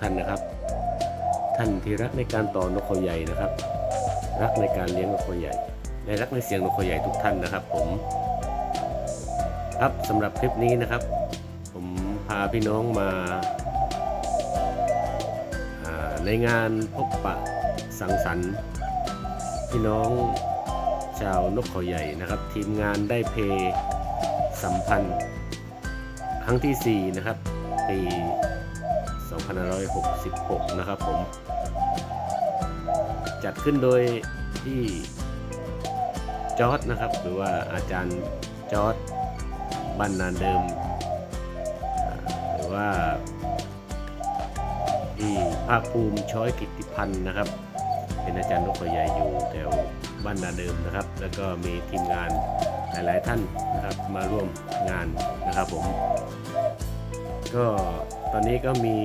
ท่านนะครับ ท่านที่รักในการต่อนกเขาใหญ่นะครับ รักในการเลี้ยงนกเขาใหญ่และรักในเสียงนกเขาใหญ่ทุกท่านนะครับ ผม ครับสำหรับคลิปนี้นะครับ ผมพาพี่น้องมาอ่าในงานพบปะสังสรรค์พี่น้องชาวนกเขาใหญ่นะครับ ทีมงานได้เพสัมพันธ์ ครั้งที่ 4 นะครับปี 2566 นะครับผม จัดขึ้นโดยที่จอร์ดนะครับ หรือว่าอาจารย์จอร์ดบ้านนานเดิม หรือว่าที่ภาคภูมิช้อยกิติพันธ์นะครับ เป็นอาจารย์นกตัวใหญ่อยู่แถวบ้านนาเดิมนะครับ แล้วก็มีทีมงานหลาย ๆ ท่านนะครับมาร่วมงานนะครับผม ก็ ตอนนี้ก็มี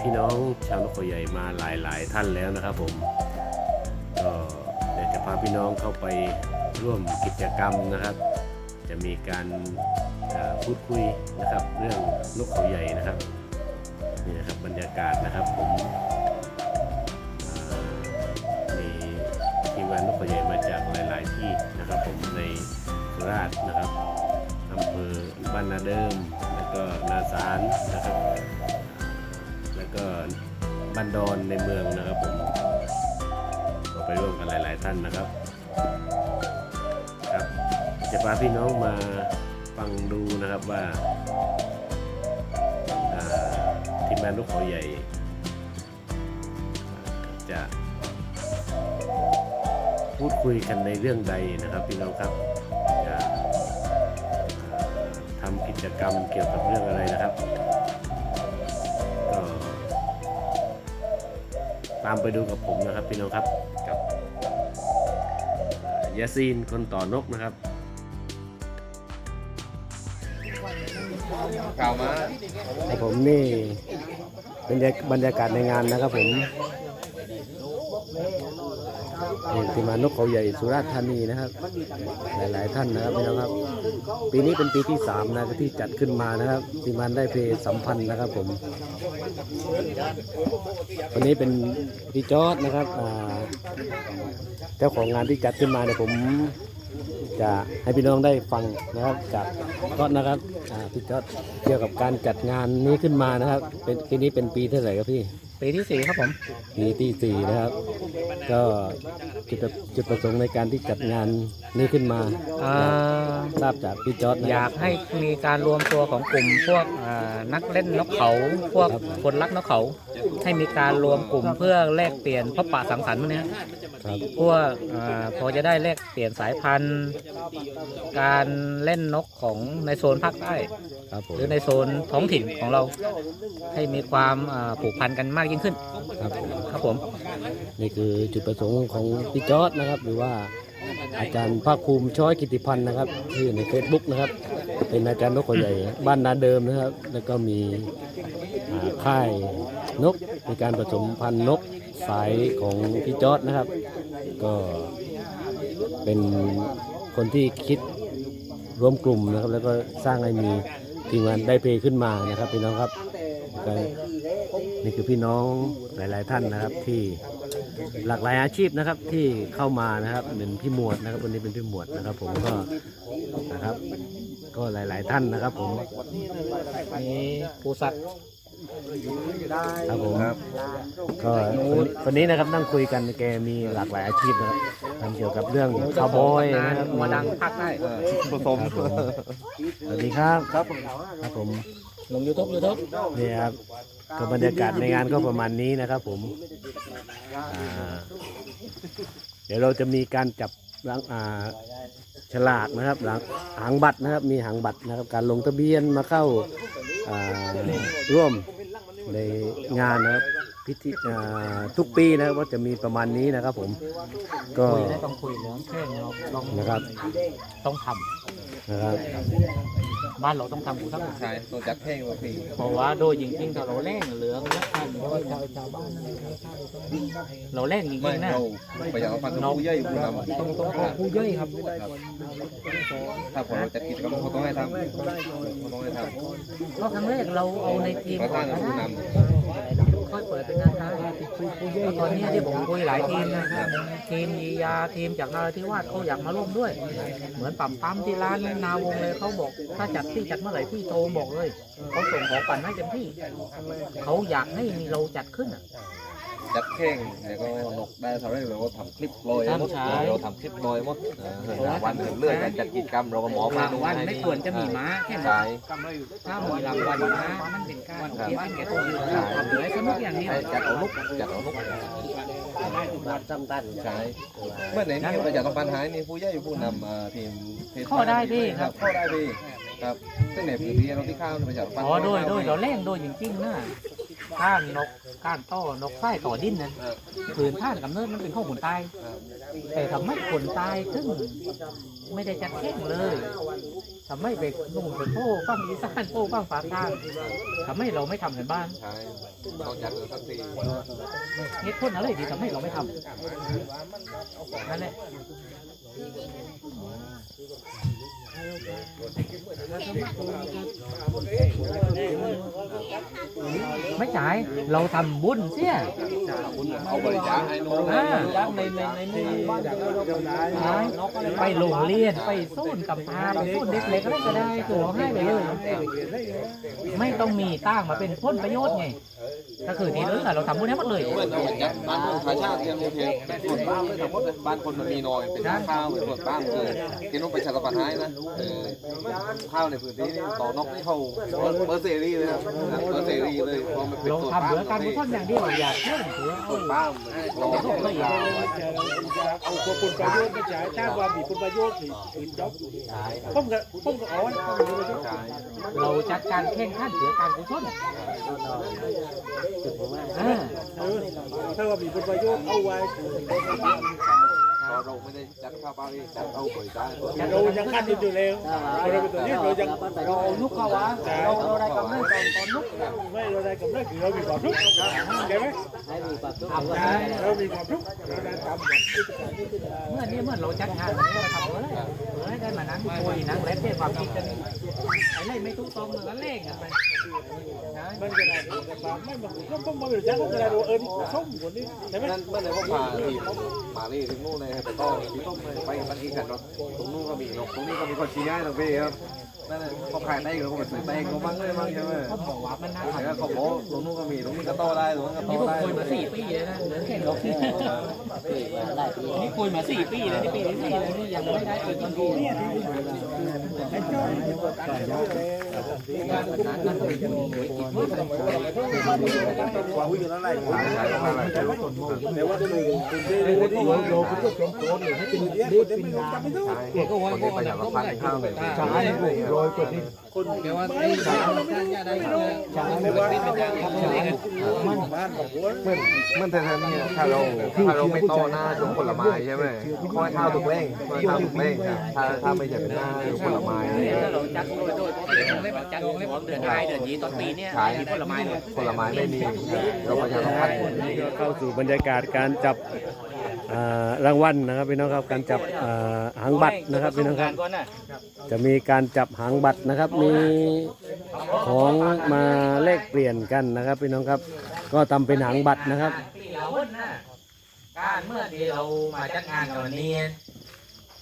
พี่น้องชาวนครใหญ่มาหลาย ๆ ท่านแล้วนะครับผมก็เดี๋ยวจะพาพี่น้องเข้าไปร่วมกิจกรรมนะครับ จะมีการพูดคุยนะครับ เรื่องนกเขาใหญ่นะครับนี่นะครับบรรยากาศนะครับผมมีทีมงานนกเขาใหญ่มาจากหลาย ๆ ที่นะครับ ผมในสุราษฎร์นะครับอำเภอบ้านนาเดิมแล้วก็นาสารนะครับ ก็บ้านดอนในเมืองนะครับผมก็ไปร่วมกันหลาย ๆ ท่านนะครับครับ จะพาพี่น้องมาฟังดูนะครับว่าทีมงานลูกเขาใหญ่ จะพูดคุยกันในเรื่องใดนะครับพี่น้องครับจะทำกิจกรรมเกี่ยวกับเรื่องอะไรนะครับ ตามไปดูกับผมนะครับพี่น้องครับกับเอ่อยาซีนคนต่อนกนะครับกล่าวมาผมนี่เป็นบรรยากาศในงานนะครับผมนี่ ทีมานกเขาใหญ่สุราษฎร์ธานีนะครับ หลายๆท่านนะครับพี่น้องครับ ปีนี้เป็นปีที่สามนะที่จัดขึ้นมานะครับทีมงานได้เพสัมพันธ์นะครับผมวันนี้เป็นพี่จอร์ดนะครับเจ้าของงานที่จัดขึ้นมาเนี่ยผมจะให้พี่น้องได้ฟังนะครับจากจอดนะครับพี่จอร์ดเกี่ยวกับการจัดงานนี้ขึ้นมานะครับ เป็นปีนี้เป็นปีเท่าไหร่ครับพี่ ปีที่สี่ครับผม ปีที่สี่นะครับ ก็จุดประจุดประสงค์ในการที่จัดงานนี้ขึ้นมาอ่า ทราบจากพี่จอร์ดนะอคยารับ กให้มีการรวมตัวของกลุ่มพวกอ่านักเล่นนกเขาพวกครับคนรักนกเขา ให้มีการรวมกลุ่มเพื่อแลกเปลี่ยนพบปะสังสรรค์พวกเนี้ยครับ พวกอ่าพอจะได้แลกเปลี่ยนสายพันธุ์ การเล่นนกของในโซนภาคใต้ครับผมหรือในโซนท้องถิ่นของเราให้มีความอ่าผูกพันกันมากยิ่งขึ้น ครับครับผม นี่คือจุดประสงค์ของพี่จอร์ดนะครับ หรือว่าอาจารย์ภาคภูมิช้อยกิติพันธ์นะครับที่อใน Facebook นะครับ เป็นอาจารย์นกขอใหญ่บ้านนาเดิมนะครับ แล้วก็มีอ่าค่ายนกมีการผสมพันธุ์นกสายของพี่จอร์ดนะครับ ก็เป็นคนที่คิดร่วมกลุ่มนะครับ แล้วก็สร้างให้มีทีมงานได้เพลงขึ้นมานะครับพี่น้องครับก็ นี่คือพี่น้องหลาย ๆ ท่านนะครับที่หลากหลายอาชีพนะครับที่เข้ามานะครับเป็นพี่หมวดนะครับวันนี้เป็นพี่หมวดนะครับ ผมก็นะครับ ก็หลาย ๆ ท่านนะครับ ผมมีปูสักครับผมก็คนคนนี้นะครับนั่งคุยกันแกมีหลากหลายอาชีพนะครับทำเกี่ยวกับเรื่องคาวบอยนะครับมาดังภาคใต้ผสมครับผมสวัสดีครับครับครับผมลงยูทูบยูทูบนี่ครับ ก็บรรยากาศในงานก็ประมาณนี้นะครับ ผมอ่าเดี๋ยวเราจะมีการจับรางอ่าฉลากนะครับหลังหางบัตรนะครับ มีหางบัตรนะครับ การลงทะเบียนมาเข้าอ่าร่วมในงานนะครับพิธีอ่าทุกปีนะครับว่าจะมีประมาณนี้นะครับ ผมก็คุยได้ต้องคุยเรื่องแค่เราต้องนะครับต้องทำนะครับ บ้านเราต้องทำกูทั้งหมดใช่ตัวจัดแท่งตัวพี่เพราะว่าโดยจริงๆถ้าเราแร่งเหลืองแล้วกันเราแร่งจริไม่งๆนะเราประหยัดพันธุ์ผู้ใหญ่ผู้นำต้องต้องเอาผู้ย่อยครับ ถ้าพอเราจัดกิจกรรมเขาต้องให้ทำเขาต้องให้ทเพราะครั้งแรกเราเอาในทีมำประก่อธานนก็กับผู้ได้น ค่อยเปิดเป็นงานค้าตอนนี้ที่ผมคุยหลายทีมนะครับทีมยียาทีมจากนราธิวาสเขาอยากมาร่วมด้วย เหมือนปั๊มปั๊มที่ร้านนาวงเลยเขาบอก ถ้าจัดที่จัดเมื่อไหร่พี่โทรบอกเลยเขาส่งของปั่นให้เต็มที่เขาอยากให้มีเราจัดขึ้นอะ จัดแข่งแล้วก็นกได้ทำได้เราก็ทำคลิปลอยหมดใช่เราทำคลิปลอยหมดเออวันถึงเลื่อนการจัดกิจกรรมเราก็หมอมาบางวันไม่ควรจะมีม้าแค่นั้นใช่ถ้ามีรางวัลม้ามันเป็นการเที่ยวแก่ตัวอยู่ทำเลยสนุกอย่างเดียวให้จัดเอานุกจัดเอานุกใช่เมื่อไหร่นี่ประหยัดต้องปัญหานี่ผู้ใหญ่ผู้นำเอ่อทีมเทศบาลข้อได้พี่ครับข้อได้พี่ครับซึ่งในพื้นที่เราที่ข้าวประหยัดปัญอ๋อโดยโดยเราเล่งโดยจริงๆนะ ก้านนกก้านต้อนกไส้ต่อดิ้นนั้นผืนท่านกำเนิดมันเป็นข้องคนตายแต่ทำให้คนตายซึ่งไม่ได้จัดแข่งเลยทำให้ไปนุ่งเป็นโป้ฟังอีสานโป้ฟังฝาทางทำให้เราไม่ทำกันบ้านเราจัดเลยสักทีเหตุผลอะไรที่ทำให้เราไม่ทำนั่นแหละ ไม่จ่ายเราทำบุญเสียเอาบริจาคให้น้องอ่าในในในในไปโรงเรียนไปสู้นกับพาไปสู้นเด็กเล็กอะไรก็ได้ตัวให้ไปเลยไม่ต้องมีตั้งมาเป็นพ้นประโยชน์ไงก็คือทีนึงอะเราทำบุญให้หมดเลยเหมือนเราจัดบ้านของชาชาติเทียมเทียมเป็นส่วนบ้านเลยทั้งหมดเลยบ้านคนมันมีน้อยเป็นข้าวเป็นส่วนบ้านคือที่นู้นประชาสัมพันธ์ให้นะเออข้าวในพื้นที่นี่ต่อนกนี่เขาเบอร์เซรีเลยครับเบอร์เซรีเลยเพราะมันเป็นเราส่วทำเหลือการกุศลอย่างเดียวอย่าเชื่อถือส่วนบ้านเราเอาไม่ได้เอาตัวคุณประโยชน์มาจ่ายถ้าว่ามีคุณประโยชน์นี่คือจ็อบผมก็ผมก็เอาไว้ผมมีประโยชน์เราจัดการแข่งขันเหลือการกุศลอ่าเออถ้าว่ามีคุณประโยชน์เอาไว้ เราไม่ได้จัดข้าวเปล่าเองจัดเอาบริจาคเรายังขั้นอยู่แล้วเราเป็นตัวนี้เรายังเราเอานุกเข้าวะเราเราได้กำไรตอนตอนนุกไม่เราได้กำไรคือเรามีความทุกข์ใช่ไหมทำได้เรามีความทุกข์เราได้ทำเมื่อนี้เมื่อเราจัดงานแบบนี้เราทำเลยเออได้มานั่งคุยนั่งเล่นเล่นความคิดกันไอ้เล่นไม่ถูกต้องเลยก็เล่นกันไปนะ มันก็ได้แต่บางไม่มันก็ต้องมาเป็นจักรก็ได้ดูเอิญส้มคนนี้ใช่ไหมนั่นเมื่อไหร่พวกพาทีมมาลีถึงนู่นเลยไปต่อที่ต้มเลยไปกันอีกกันรถตรงนู้นก็มีนกตรงนี้ก็มีคนชี้ให้เราพี่ครับนั่นแหละเขาขายได้ก็ไปซื้อแตงเขาบ้างเลยบ้างใช่ไหมเขาบอกว่ามันน่าแต่ทำก็เขาบอกตรงนู้นก็มีตรงนี้ก็โตได้ตรงนั้นก็นี่ต่อผมได้คุยมาสี่ปีแล้วนะเหลือแค่นกนี่คุยมาสี่ปีแล้วนี่ปีที่สี่แล้วนี่ยังไม่ได้เป็นคนดีงานแบบนั้นนั่นเป็นหน่วยกิจเพื่อท แต่ว่าจะเลยคุณได้ที่ว่าเราคุณก็สมโพธิให้เป็นเด็กเป็นงานเด็กก็ว่าก็เนี่ยก็ไม่ได้ข้าวเลยใช่ร้อยกว่านี้คนแกว่าไอ้สาวท่านยาได้เออแต่ว่ามันบ้านของผมเมื่อเมื่อแทนนี่ถ้าเราถ้าเราไม่ต่อหน้าลงผลไม้ใช่ไหมค่อยข้าวถูกเร่งค่อยข้าวถูกเร่งถ้าถ้าไม่ใช่เป็นหน้าลงผลไม้ถ้าเราจัดโดยโดยปกติเราเล่นจัดเล่นเดือนไทยเดือนยีต้นปีเนี่ยมีผลไม้เลยผลไม้ไม่มีเราประชาสัมพันธ์นี่ก็เข้าสู่บรรยากาศการจับรางวัลนะครับพี่น้องครับการจับหางบัตรนะครับพี่น้องครับ จะมีการจับหางบัตรนะครับมีของมาแลกเปลี่ยนกันนะครับพี่น้องครับ ก็ทำเป็นหางบัตรนะครับการเมื่อที่เรามาจัดงานกันวันนี้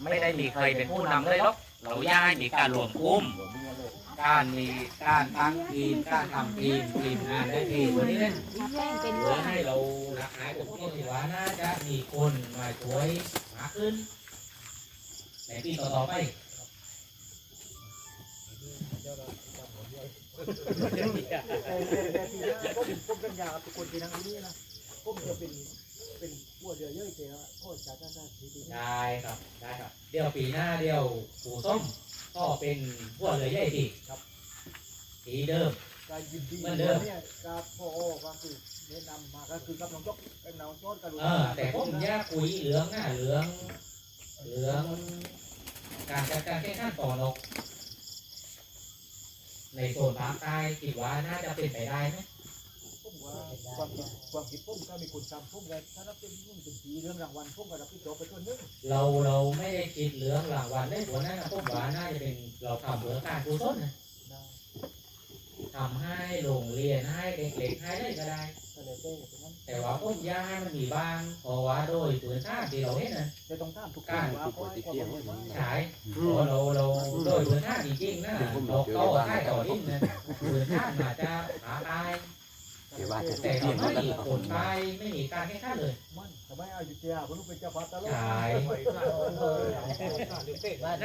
ไม่ได้มีใครเป็นผู้นำเลยหรอก เราย่ายมีการรวมกลุ่มการมีการตั้งทีมการทำทีมทีมงานได้ทีมวันนี้เนี่ยเพื่อให้เราหนักหายตรงนี้ที่ว่าน่าจะมีคนมาช่วยมากขึ้นแต่ปีต่อๆไปผมสัญญาทุกคนที่นั่งนี้นะผมจะเป็น เป็นหัวเรือเยอะเจ้าโทษจากท่านท่านทีดีได้ครับได้ครับ เดี๋ยวปีหน้าเดี๋ยวปู่ส้มก็เป็นพวกเรือใหญ่ทีครับทีเดิม การยินดีเหมือนเดิม เนี่ยกับพ่อก็คือแนะนำมาก็คือกับน้องจกกับน้องโจนกับลุงเออแต่ผมอยากคุยเหลืองหน้าเหลืองเหลืองการจัดการแข่งขันต่อนก ในโซนภาคใต้คิดว่าน่าจะเป็นไปได้ไหมผมว่า ความคิดความคิดผมก็มีคนทำผมเลยถ้ารับเป็นรุ่นเป็นปีเรื่องรางวัลผมก็รับผิดชอบไปตัวนึงเราเราไม่ได้คิดเหลืองรางวัลได้หัวหน้าผมว่าน่าจะเป็นเราทำเพื่อการกุศลนะทำให้โรงเรียนให้เด็กๆให้ได้ก็ได้ก็เลยเต้ตรงนั้นแต่ว่าผมอยากให้มันมีบ้างเพราะว่าโดยตัวชาติที่เราเห็นนะจะต้องตามทุกการว่าเพราะว่าความฉายเพราะเราเราโดยตัวชาติจริงๆนะเราก็ให้ต่อดิ้นนะตัวชาติมาจะหาตาย แต่ทำให้คนตายไม่มีการแข่งขันเลยมันทำไมอายุทยาผมรู้เป็นเจ้าฟ้าตลอดใช่นั่น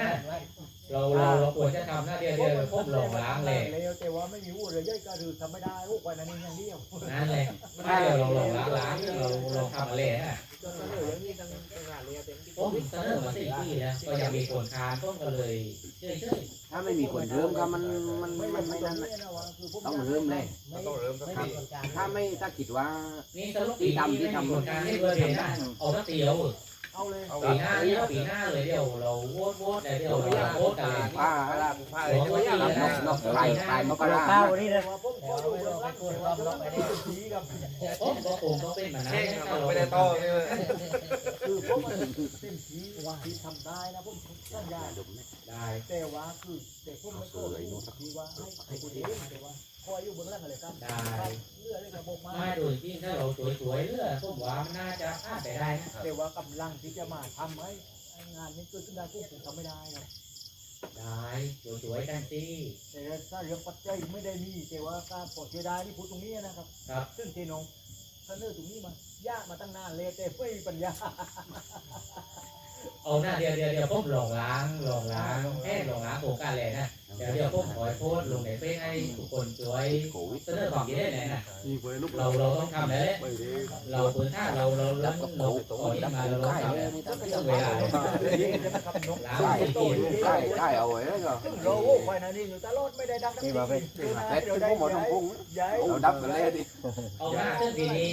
เราเราเราควรจะทำหน้าเดียวเดียวพบลงล้างเลยแล้วแต่ว่าไม่มีอู้เลยย่อยก็คือทำไม่ได้โอ้ควายนั่นนี่อย่างเดียวนั่นเลยถ้าเดี๋ยวเราลงล้างล้างเราเราทำอะไรนะจนเลยอย่างนี้ตั้งตั้งนานเลยเต็มที่ผมเสนอมาสี่ปีแล้วก็ยังมีคนค้านผมก็เลยเฉยถ้าไม่มีคนเริ่มก็มันมันไม่มันไม่ไม่นั่นั่นนนะน่ะต้องเริ่มเลยต้องเริ่มสักทีถ้าไม่ถ้าคิดว่าๆนี่สรุปปีนี้ไม่มีคนค้านให้เบอร์เดนนะเอาสักเตียว เอาเลยปีหน้าเดียวปีหน้าเลยเดี๋ยวเราโหวตโหวตแต่เดี๋ยวเราโหวตกันเลยป้าผ้าหัวก็ตีนะนอกปลายปลายมกราข้าวนี่เลยว่าผมขอดูเรื่องรักเรื่องรักไม่ได้ทีกับผมก็คงต้องเป็นแบบนั้นเช่งถ้าเราไม่ได้โต้เลยคือผมมันเป็นทีว่าที่ทำได้นะผมสัญญาได้แต่ว่าคือแต่ผมไม่ก็รู้ที่ว่าให้ให้คนเดียวแต่ว่า คอยอยู่บนร่างอะไรกันได้เลือดอะไรกระบอกมาไม่โดยที่ถ้าเราสวยๆเลือผมว่ามันน่าจะพลาดไปได้นะแต่ว่ากำลังที่จะมาทำให้งานนี้เกิดขึ้นได้ผมคงทำไม่ได้ครับได้สวยๆกันสิแต่ถ้าเรื่องปัจจัยไม่ได้มีแต่ว่าการปลดเสียดายนี่พูดตรงนี้นะครับ ครับ ซึ่งเทนงเสนอตรงนี้มายากมาตั้งนานเลยแต่ไม่มีปัญญา เอาหน้าเดียวเดียวเดียวผมลงล้างหลงล้างแค่ลงล้างโครงการเลยนะเดี๋ยวเดี๋ยวผมขอโพสลงในเฟซให้ทุกคนช่วยเสนอความคิดเห็นหน่อยนะเราเราต้องทำแล้วแหละเราเปิดท่าเราเราเราเราขอที่มาเราเราทำแล้วต้องเวลาล้างใช่สี่กินใช่ใช่เอาไว้แล้วก็เราโอ้ควานนี่อยู่ตลอดไม่ได้ดังนี่มาเป็นเฮ็ดพวกหมดทั้งพุงย้ายเอาดับกันเลยดิเอาหน้าซึ่งทีนี้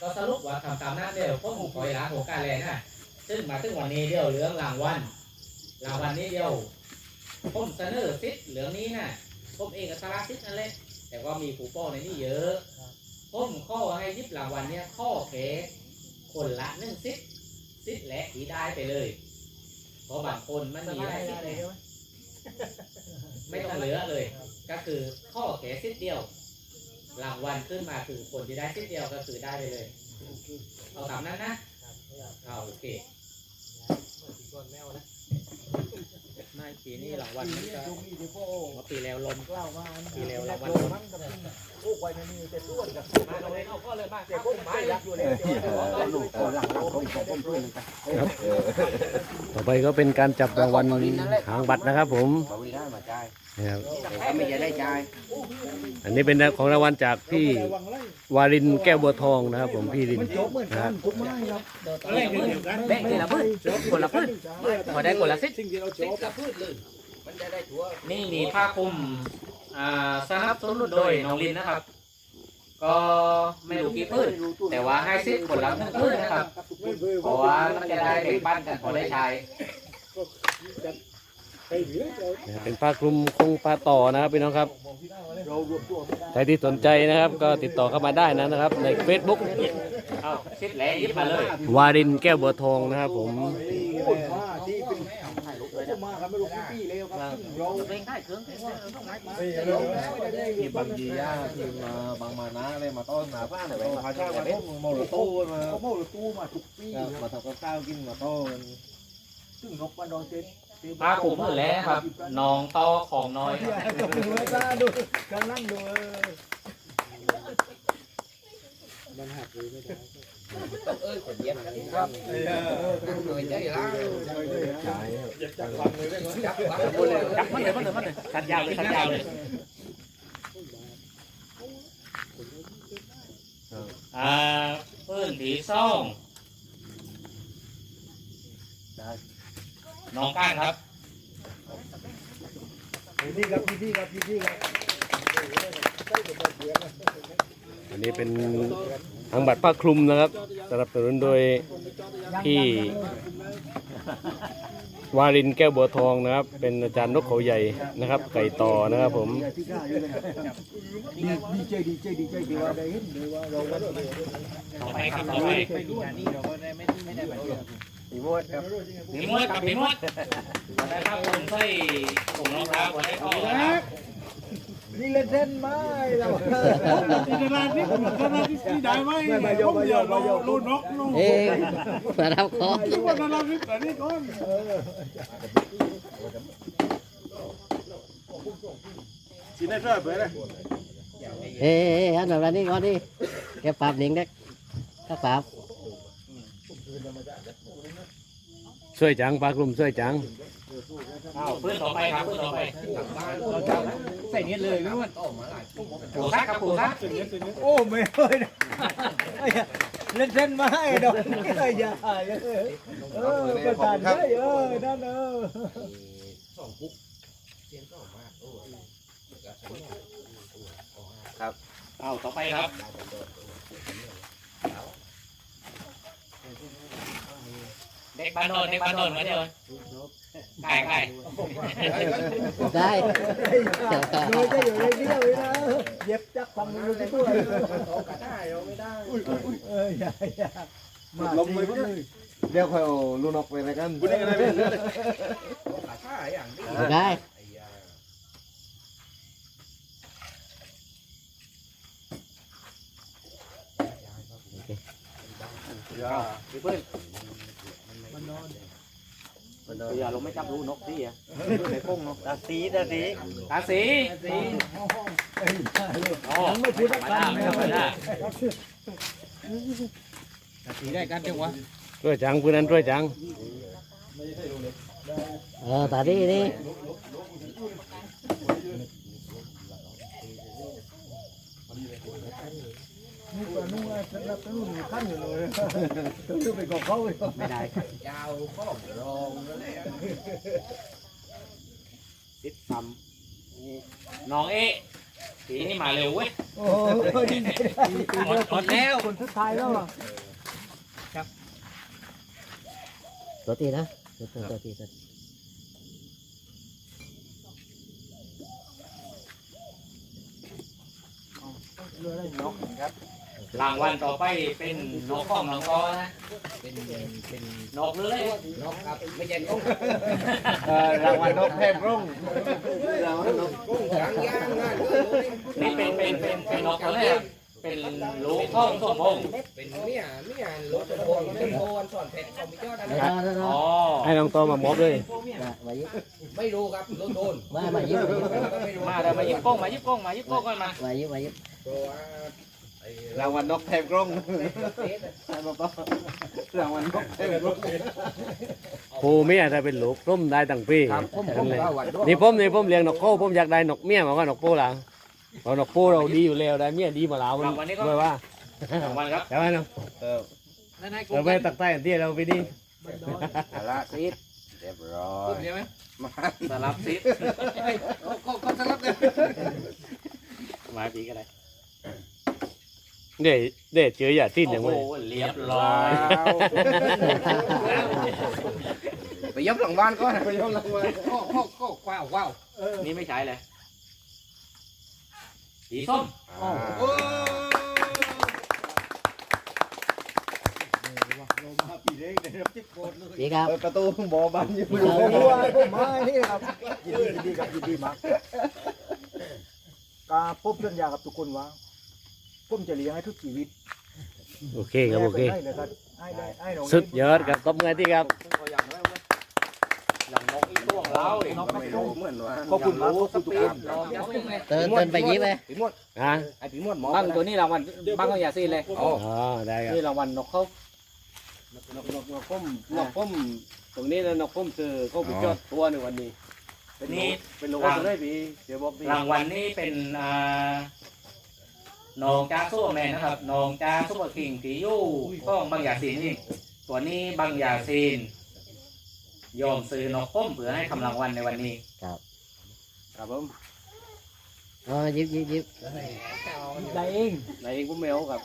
ก็สรุปว่าทำตามหน้าเดียวผมขอล้างโครงการเลยนะ ซึ่งมาถึงวันนี้เดียวเหลืองรางวัลรางวัลนี้เดียวผมเสนอซิทธิ์เหลืองนี้นะผมเองก็สละซิทธิ์นั่นแหละแต่ว่ามีคูปอในนี้เยอะผมข้อให้ยิบรางวัลเนี่ยข้อแค่คนละหนึ่งซิทธิ์ซิทธิ์และที่ได้ไปเลยเพราะบางคนมันมีหลายซิทธิ์ไงไม่ต้องเหลือเลย ก็คือข้อแค่ซิทธิ์เดียวรางวัลขึ้นมาคือคนที่ได้ซิทธิ์เดียวก็คือได้ไปเลย เอาตามนั้นนะ อาโอเคไม่ปีนี้รางวัลมันก็ตรงนี้ที่พ่อเมื่อปีแล้วลมกล่าวมาปีแล้วรางวัลมั้งกับโอ้ควายนานี่แต่ส่วนกับมาเราเลยเอาก็เลยมาแต่ผมไม่รักอยู่แล้วแต่ว่าเอาลูกเอาหลังหลังของของผมด้วยกันต่อไปก็เป็นการจับรางวัลหางบัตรนะครับผม บริได้มาจ่ายนะครับถ้าไม่จะได้จ่ายอันนี้เป็นของรางวัลจากพี่วารินแก้วบัวทองนะครับ ผมพี่รินจบเหมือนกันทุกไม้ครับแบ่งแบ่งคนละพืชคนละพืชพอได้คนละซิทธิ์สิ่งที่เราจซิทบธิ์ละพืชเลยมันจะได้ถั่วนี่มีผ้าคลุมอ่าสนับสนุนโดยน้องลินนะครับ ก็ไม่รู้กี่พืชแต่ว่าให้ซิทธิ์คนละหนึ่งพืชนะครับเพราะว่ามันจะได้แบ่งปันกันพอได้ใช้ ไปเหลือเราเนี่ยเป็นผ้าคลุมคงปลาต่อนะครับพี่น้องครับเรารวมตัวไม่ได้ใครที่สนใจนะครับ ก็ติดต่อเข้ามาได้นะนะครับ ใน Facebook เอาซิทธิ์แหล่ยิบมาเลยวารินแก้วบัวทองนะครับผมพูดมาที่เป็นพูดมาครับไม่รู้กี่ปีแล้วครับซึ่งเราเร่งได้เครื่องไม่เราไม่ได้ที่บางยีย่าที่มาบางมานะอะไรมาต้อนหนาบ้านอะไรมาพาชาติมาต้มโมโลโต้มาเขาโม่ตู้มาทุกปีมาทำกับข้าวกินมาต้นซึ่งนกมันนอนเต็น ผ้าคลุมมือแล้วครับน้องต่อของน้อยดูตาดูกำลังดูมันหักเลยไม่ได้เอ้ยคนเย็บกันครับเหน่วยใจร้ายจับฟังเลยได้ไหมจับปากจับมันเลยจับมันเลยมันเลยมันเลยสัญญาวเลยสัญญาวเลยอ่าพื้นที่ซ่อง น้องก้านครับพี่ครับพี่ครับพี่ครับอันนี้เป็นทางบัตรผ้าคลุมนะครับสนับสนุนโดยพี่วารินแก้วบัวทองนะครับ เป็นอาจารย์นกเขาใหญ่นะครับ ไก่ต่อนะครับผมดีใจดีใจดีใจที่ว่าได้เห็นเลยว่าเราวันนี้ต่อไปครับต่อไป ไม่รู้อันนี้เราก็ได้ไม่ไม่ได้มาเที่ยวผีมดกับผีมดนะครับผมใส่ถุงรองเท้าไว้ให้พ่อนะครับนี่เล่นเส้นไม้เราตลาดนี่ตลาดนี่ได้ไหมมาโยมาโยมาโยลูกนกลูกเอ๊ะมารับคอทุกวันตลาดนี่แต่นี่ก่อนสีนั่นด้วยเพื่อนเอ๊ะอันแบบนี้ก่อนดิแกปรับหนิงเด็กถ้าปรับ ช่วยจังปลาคลุมช่วยจังอ้าวพื้นต่อไปครับพื้นต่อไปใส่เนี้ยเลยไม่รู้ปูซักครับปูซักโอ้ไม่เลยเล่นเส้นไม้ดอกอย่าเออประสานได้เออนั่นเอออ้าวต่อไปครับ เด็กบ้านโนนเด็กบ้านโนนมาเดียวไก่ไก่ได้ดูจะอยู่ในนี้เลยนะเย็บจักฟังดูที่ตัวเอออย่าอย่ามาลมเลยเดี๋ยวค่อยเอาลูกนกไปอะไรกันพูดได้กันไหมได้อย่าลงไม่จับรู้นกที่อะตาสีตาสีตาสีอ๋อไม่พูดกัน ไม่ธรรมดาสีได้กันจังวะช่วยจังพื้นนั้นช่วยจังเออตาดีนี่นี่ นู้นสำหรับนู้นขั้นอยู่เลยต้องซื้อไปกับเขาเลยไม่ได้ยาวข้อรองแล้วแหละติดซ้ำน้องเอ๊ะสีนี่มาเร็วเว้ยโอ้ยดีใจหมดหมดแล้วคนสุดท้ายแล้วอะตัวตีนะตัวตัวตัวตีตัวรางวัลต่อไปเป็นนกข้องนกกอนะเป็นเป็นนกเลยนกครับไม่ใช่นกรางวัลนกแทบร่งรางวัลนกนี่เป็นเป็นเป็นเป็นนกเลยอะเป็นลูกข้องสมพงษ์เป็นเมียเมียรถโพนเป็นโพนสอนเพชรคอมพิวเตอร์เดี๋ยวเดี๋ยวเดี๋ยวอ๋อให้น้องโตมามอบเลยมายิบไม่รู้ครับรถโดนมามายิบมายิบไม่รู้มาเดี๋ยวมายิบโป้งมายิบโป้งมายิบโป้งกันมามายิบมายิบเพ ราะว่ารางวัลนกแทบร่งรางวัลนกแทบร่งโพเมียถ้าเป็นลูกร่มได้ตั้งปีครับผมผมก็วันด้วย นี่ผมนี่ผมเลี้ยงนกโก้ผมอยากได้นกเมียมากกว่านกโป้หลังเพราะนกโป้เราดีอยู่แล้วได้เมียดีมาแล้วมันด้วยว่ารางวัลครับใช่ไหมน้องเราไม่ตักใต้ที่เราไปดีละซีดเรียบร้อย ใช่ไหมสลับซิดก็สลับกัน มาปีก็ได้เด็ด เด็ดเจออย่าทิ้นอย่างโอ้ไรโหเรียบร้อยไปยับหลังบ้านก่อนไปยอมรางวัลก็ก็ก็ว้าวว้าวนี่ไม่ใช่เลยสีส้มโอ้ดีครับประตูบ่อบันอยู่ผมว่าผมมานี่ครับยินดียินดีครับยินดีมากกาพบสัญญากับทุกคนว่า ผมจะเลี้ยงให้ทุกชีวิตโอเคครับโอเคให้เลยครับให้ได้ให้น้องสุดยอดครับตบมือที่ครับอย่างนกอีตัวของเราอีกนกไม่รู้เหมือนว่าขอบคุณมากขอบคุณครับเตือนเตือนไปยิบเลยผีมดฮะไอ้ผีมดหมอบ้างตัวนี้รางวัลบ้างก็อย่าซีเลยอ๋อได้ครับนี่รางวัลนกเขานกนกนกพุ่มนกพุ่มตรงนี้นะนกพุ่มคือเขาไปจอดตัวในวันนี้ เป็นนี่เป็นโลโก้ตัวได้พี่เดี๋ยวบอกพี่รางวัลนี่เป็นอ่า น้องจ้าซูเปอร์แมนนะครับน้องจ้าซูเปอร์คิงที่อยู่ข้องบางยาซีนนี่ตัวนี้บางยาซีนยอมซื้อนกพุ่มเพื่อให้ทำรางวัลในวันนี้ ครับผมอ๋อยิบยิบยิบได้เองไหนเองผมไม่เอาครับ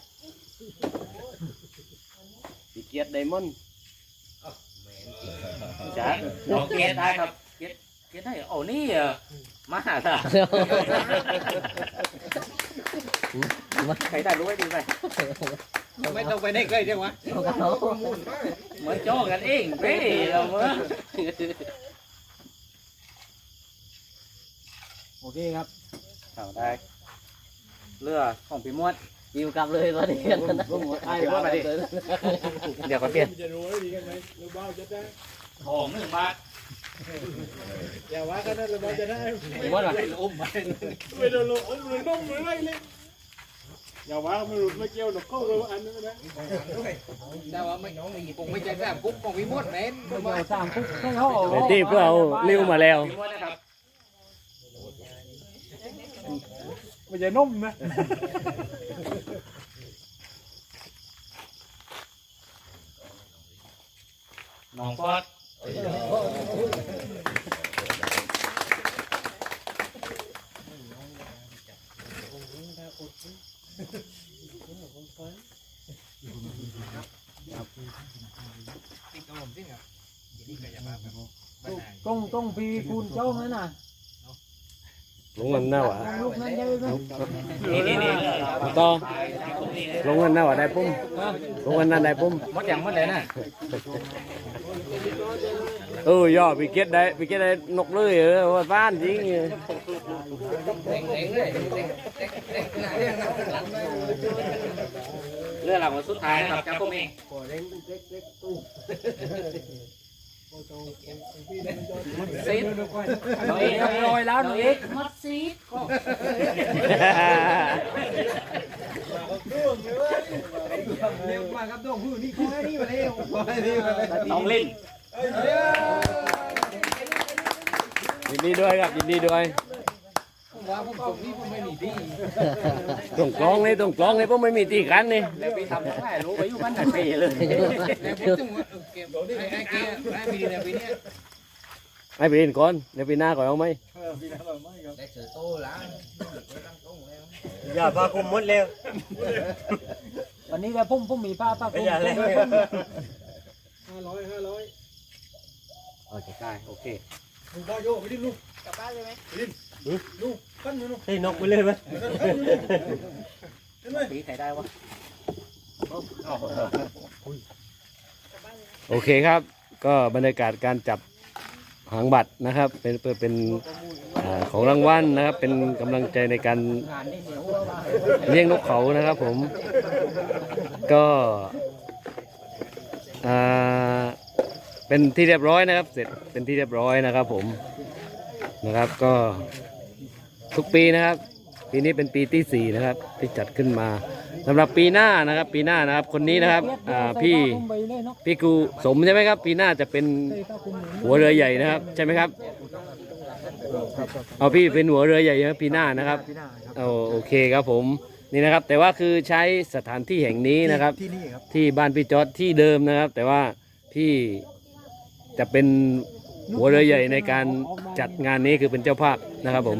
พี่เกียรติไดมอนด์จ้าโอเคได้ครับ เกียรติเกียรติได้โอ้นี่เอ่อมาหาตาใครได้รู้ไว้ดีไปไม่ต้องไปได้ใกล้เดียววะเหมือนโจ้กันเองเว้ยเราเมื่อโอเคครับเอาได้เรือของพี่มวดยิวกลับเลยตอนนี้กันนะไอ้ว่ามาดิเดี๋ยวก็เปลี่ยนจะรู้ว่าดีกันไหมเราบ้าจะได้ของหนึ่งบาท อย่าว่ากันนะเราจะได้พี่มวดมาไม่โดนลงอมเลยน้องเลยไรเลยอย่าว่าไม่รู้ไม่เกี่ยวหนกเข้าเลยอันนั้นะแต่ว่าไม่ผมไม่ใช่แบบกุ๊กของพี่มดแม่นเดี๋ยวสางคุกให้เขาเอาที่เพื่อเอาลิ้วมาแล้วไม่ใช่นมนะน้องฟอด ต้องต้องปีคูณเจ้านั่นน่ะลงเงินหน้าหวะลู กนั้นใช่ไหมนี่นี่นี่ต่อลงเงินหน้าหวะได้ปุ้มลงเงิ นนั่นได้ปุ้มมดอย่างมดเลยนะเออย่อพี่เกียรติได้พี่เกียรติได้นกเลยเออว่าบ้านจริงเออเรือหลังวันสุดท้ายนะครับจากผมเองซีดน้องเอกลอยแล้วน้องเอกมัดซีดน้องลินยินดีด้วยครับยินดีด้วยตรงกลองนี่ตรงกลองนี่ผมไม่มีตีกันนี่แล้วไปทำได้รู้ไปอยู่บ้านไหนไปเลยให้ไปเรียนก่อนเดี๋ยวปีหน้าก่อนเอาไหมอย่าพาคุมมดเร็ววันนี้ก็พุ่มพุ่มมีผ้าผ้าคุมห้าร้อยห้าร้อย โอเคได้โอเคลุงบ้าโยไปดิลุงกลับบ้านเลยไหมดิลุงปั้นมือลุงให้นกไปเลยไหมปีใครได้วะโอเคครับ ก็บรรยากาศการจับหางบัตรนะครับ เป็นเป็นเป็นอ่าของรางวัลนะครับ เป็นกำลังใจในการเลี้ยงนกเขานะครับผมก็อ่า เป็นที่เรียบร้อยนะครับ เสร็จเป็นที่เรียบร้อยนะครับ ผมนะครับก็ทุกปีนะครับ ปีนี้เป็นปีที่สี่นะครับ ที่จัดขึ้นมาสำหรับปีหน้านะครับ ปีหน้านะครับ คนนี้นะครับอ่าพี่ไปเลยเนาะพี่กูสมใช่ไหมครับ ปีหน้าจะเป็นหัวเรือใหญ่นะครับ ใช่ไหมครับ เอาพี่เป็นหัวเรือใหญ่นะปีหน้านะครับพี่หน้าครับเอาโอเคครับผมนี่นะครับ แต่ว่าคือใช้สถานที่แห่งนี้นะครับ ที่นี่ครับที่บ้านพี่จอดที่เดิมนะครับ แต่ว่าพี่ จะเป็นหัวเรือใหญ่ในการจัดงานนี้คือเป็นเจ้าภาพนะครับผม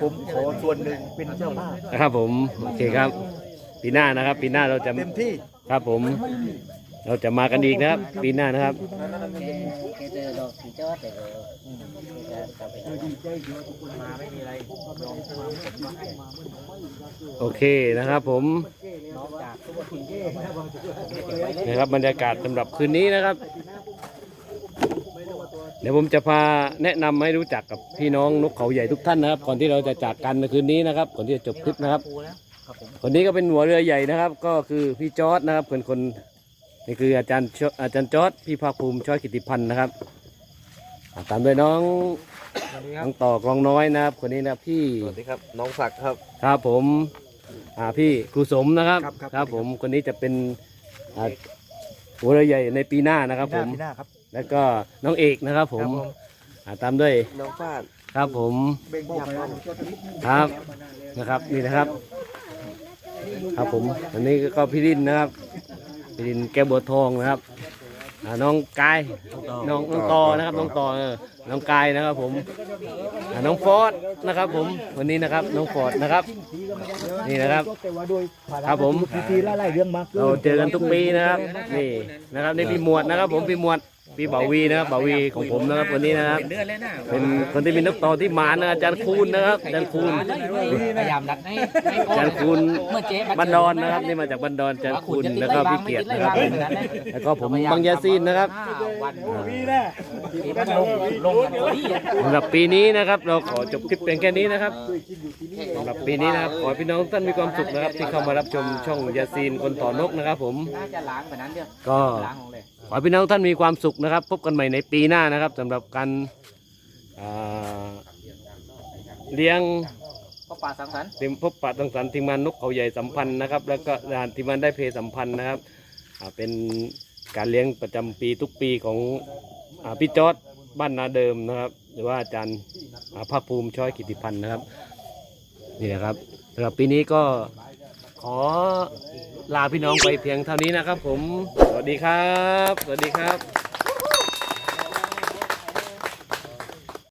ผมขอส่วนหนึ่งเป็นเจ้าภาพนะครับผมโอเคครับปีหน้านะครับปีหน้าเราจะเต็มที่ครับผม เราจะมากันอีกนะครับ ปีหน้านะครับ cái từ đồ thì chót để rồi Cảm ơn. ดีใจเยอะทุกคนมาไม่มีอะไรลองมามามาโอเคนะครับผมนอกจากตัวคุณเก้นะบางทีนะครับบรรยากาศสำหรับคืนนี้นะครับเดี๋ยวผมจะพาแนะนำให้รู้จักกับพี่น้องนกเขาใหญ่ทุกท่านนะครับ ก่อนที่เราจะจากกันในคืนนี้นะครับ ก่อนที่จะจบคลิปนะครับ คนนี้ก็เป็นหัวเรือใหญ่นะครับ ก็คือพี่จอร์ดนะครับเป็นคนนี่คืออาจารย์ชอาจารย์จอร์ดพี่ภาคภูมิช้อยกิติพันธ์นะครับอ่าตามด้วยน้องน้องต่อกลองน้อยนะครับ คนนี้นะครับพี่สวัสดีครับน้องศักดิ์ครับครับผมอ่าพี่ครูสมนะครับครับครับครับผมคนนี้จะเป็นอ่าหัวเรือใหญ่ในปีหน้านะครับผมพี่หน้าครับ แล้วก็น้องเอกนะครับผมอ่าตามด้วยน้องฟาดครับผม เบ่งบอกไปครับนะครับนี่นะครับ ครับผมอันนี้ก็พี่ดินนะครับพี่ดินแก้วบัวทองนะครับอ่าน้องกายน้องน้องตอนะครับน้องตอเออน้องกายนะครับผมอ่าน้องฟอร์ดนะครับ ผมวันนี้นะครับน้องฟอร์ดนะครับ นี่นะครับ แต่ว่าโดยภาระครับผมพิธีละลายเรื่องมากเราเจอกันทุกปีนะครับ นี่นะครับนี่พี่หมวดนะครับ ผมพี่หมวด พี่เบาวีนะครับเบาวีของผมนะครับวันนี้นะครับเป็นเดือนแล้วนะเป็นคนที่มีนักต่อที่หมานะอาจารย์คูณนะครับอาจารย์คูณพยายามดักให้ให้อาจารย์คูณเมื่อเจ๊บันดอนนะครับนี่มาจากบันดอนอาจารย์คูณแล้วก็พี่เกียรตินะครับผมแล้วก็ผมบังยาซีนนะครับวันมีแน่ที่มันลงลงกันพอดีอะสำหรับปีนี้นะครับ เราขอจบคลิปเพียงแค่นี้นะครับสำหรับปีนี้นะครับขอให้พี่น้องทุกท่านมีความสุขนะครับ ที่เข้ามารับชมช่องยาซีนคนต่อนกนะครับ ผมน่าจะล้างไปนั้นเดียวก็ล้าง ของเลยขอให้พี่น้องทุกท่านมีความสุขนะครับ พบกันใหม่ในปีหน้านะครับสำหรับการอ่าเลี้ยงก็ปลาสังสรรค์ทีมพบปะสังสรรค์ทีมงานนกเขาใหญ่สัมพันธ์นะครับ แล้วก็ทีมงานได้เพสัมพันธ์นะครับอ่าเป็นการเลี้ยงประจำปีทุกปีของอาพี่จอร์ดบ้านนาเดิมนะครับ หรือว่าอาจารย์อ่าภาคภูมิช้อยกิติพันธ์นะครับนี่นะครับสำหรับปีนี้ก็ขอ ลาพี่น้องไปเพียงเท่านี้นะครับผม สวัสดีครับ สวัสดีครับ